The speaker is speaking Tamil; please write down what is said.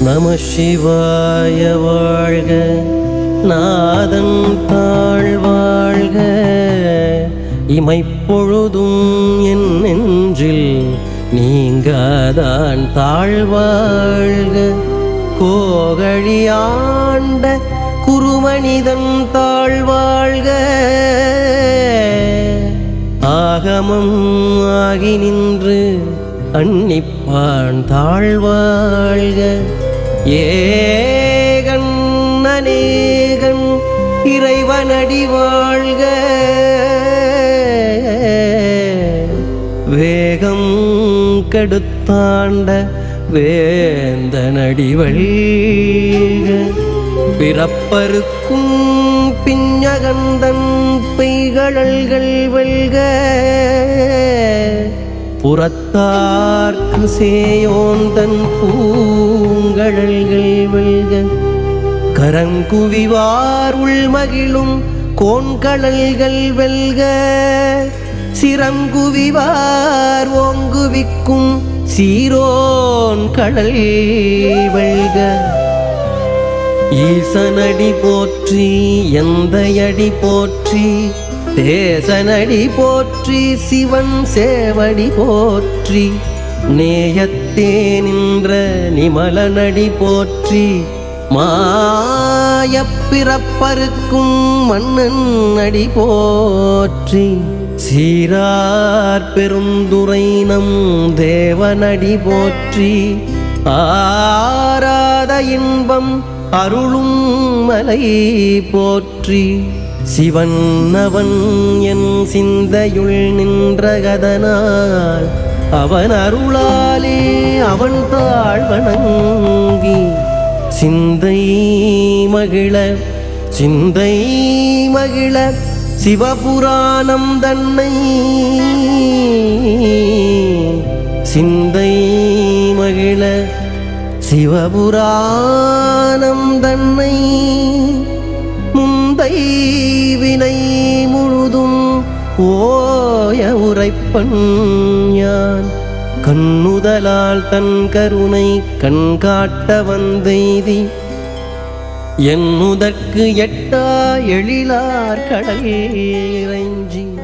நம சிவாய வாழ்க. நாதன் தாழ் வாழ்க. இமைப்பொழுதும் என் நெஞ்சில் நீங்காதான் தாழ்வாழ்க கோகழியாண்ட குருமனிதன் தாழ்வாழ்க ஆகமம் ஆகி நின்று அன்னிப்பான் தாழ்வாழ்க. ஏகன் அநேகன் இறைவனடி வாழ்க. வேகம் கெடுத்தாண்ட வேந்தனடி வெல்க பிறப்பருக்கும் பிஞ்சகந்தன் பெய்களல்கள் வெல்க. புறத்தார்க்கு சேயோந்தன் பூங்கழல்கள் வெல்க கரங்குவிவார் உள்மகிழும் கோண்கடல்கள் வெல்க. சிறங்குவிவார் ஓங்குவிக்கும் சீரோன் கடல் வெல்க. ஈசனடி போற்றி எந்தையடி போற்றி தேசனடி போற்றி சிவன் சேவடி போற்றி நேயத்தே நின்ற நிமலனடி போற்றி மாயப்பிறப்பருக்கும் மன்னன் அடி போற்றி சீரார் பெருந்துரை நம் தேவனடி போற்றி ஆராத இன்பம் அருளும் மலை போற்றி. சிவன் அவன் என் சிந்தையுள் நின்றகதனால் அவன் அருளாலே அவன் தாழ் வணங்கி. சிந்தை மகிழ சிந்தை மகிழ சிவபுராணம் தன்னை. சிந்தை சிவபுராணம் தன்னை முந்தை வினை முழுதும் ஓய உரைப்பன் யான் கண்ணுதலால் தன் கருணை கண்காட்ட வந்தெய்தி என்னுதற்கு எட்டா எழிலார் கடல் இறைஞ்சி.